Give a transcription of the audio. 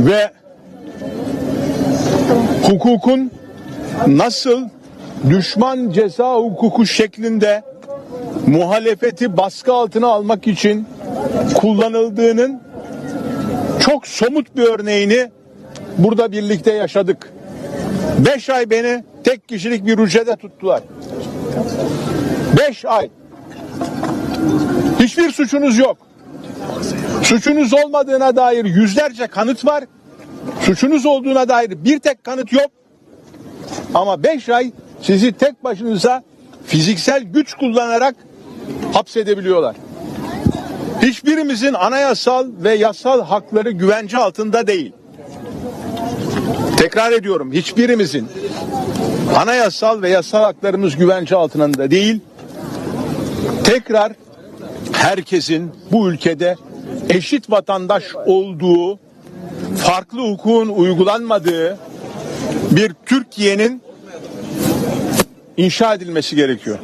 ve hukukun nasıl düşman ceza hukuku şeklinde muhalefeti baskı altına almak için kullanıldığının çok somut bir örneğini burada birlikte yaşadık. Beş ay beni tek kişilik bir hücrede tuttular. Beş ay. Hiçbir suçunuz yok. Suçunuz olmadığına dair yüzlerce kanıt var. Suçunuz olduğuna dair bir tek kanıt yok. Ama beş ay sizi tek başınıza fiziksel güç kullanarak hapsedebiliyorlar. Hiçbirimizin anayasal ve yasal hakları güvence altında değil. Tekrar ediyorum hiçbirimizin anayasal ve yasal haklarımız güvence altında değil. Tekrar herkesin bu ülkede eşit vatandaş olduğu, farklı hukukun uygulanmadığı bir Türkiye'nin inşa edilmesi gerekiyor.